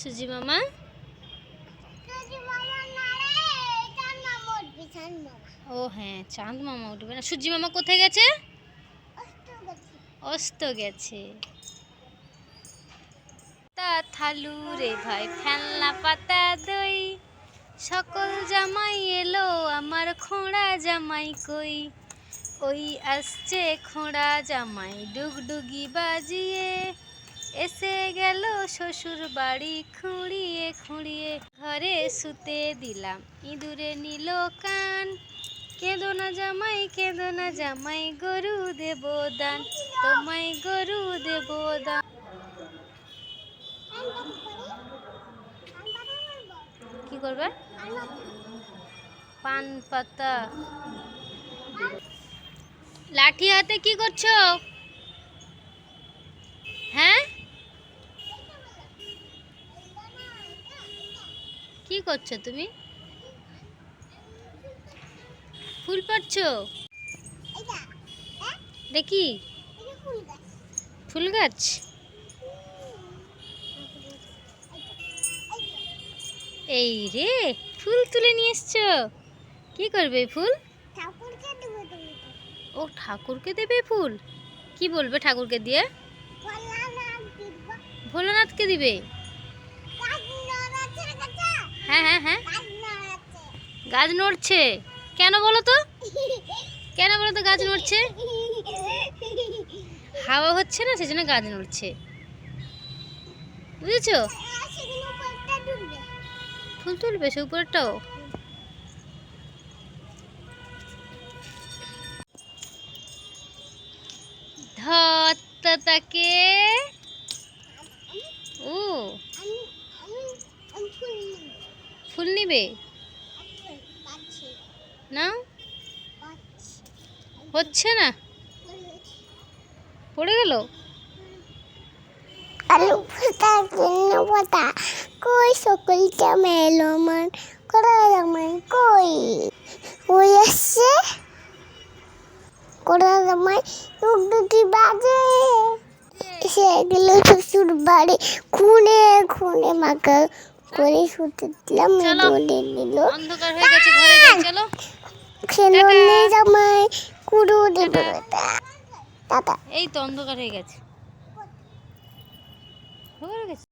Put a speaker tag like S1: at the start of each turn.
S1: সুজি মামা? ও হ্যাঁ চাঁদ মামা উঠবে না। সূর্যি মামা কোথায় গেছে? অস্ত গেছে। তা থালু রে ভাই ফেলনা পাতা দই। সকল জামাই এলো আমার খোঁড়া জামাই কই? ওই আসছে খোঁড়া জামাই ডুগডুগি বাজিয়ে। এসে গেল শ্বশুর বাড়ি খুঁড়িয়ে খুঁড়িয়ে ঘরে শুতে দিলাম। ইঁদুরে নিল কান, কেঁদো না জামাই, কেঁদো না জামাই, গরু দেব দান, তোমায় গরু দেব দান। কি করবে? পান পাতা। লাঠি হাতে কি করছ? কি করছ তুমি? ফুল পাড়ছো? দেখি। ফুল গাছ? এই রে ফুল তুলে নিয়ে এসছো। কি করবে ফুল? ও ঠাকুরকে দেবে ফুল? কি বলবে ঠাকুরকে দিয়ে? ভোলানাথকে দিবে? হ্যাঁ হ্যাঁ হ্যাঁ। গাছ নড়ছে। কেন বলো তো? কেন বলো তো গাছ নড়ছে? হাওয়া হচ্ছে না, সেজন্য গাছ নড়ছে। বুঝেছ? ফুল তুলবে সে উপরেরটাও। ধত্তা ফুল নিবে? না? হচ্ছে না? পড়ে গেল?
S2: আলু পাতা জন্য পাতা। কই সকল চামেল আমার করা জামাই কই? ওই আসছে? করা জামাই টুকটুকি বাজে। সেগুলো শ্বশুর বাড়ি খুনে খুনে মাকে করে শুতে দিলাম বলে নিল।
S1: অন্ধকার হয়ে গেছে ঘরে যাই চলো।
S2: খেলনে জামাই কুড়ো দেবো দাদা
S1: এই তো অন্ধকার হয়ে গেছে। হয়ে গেছে।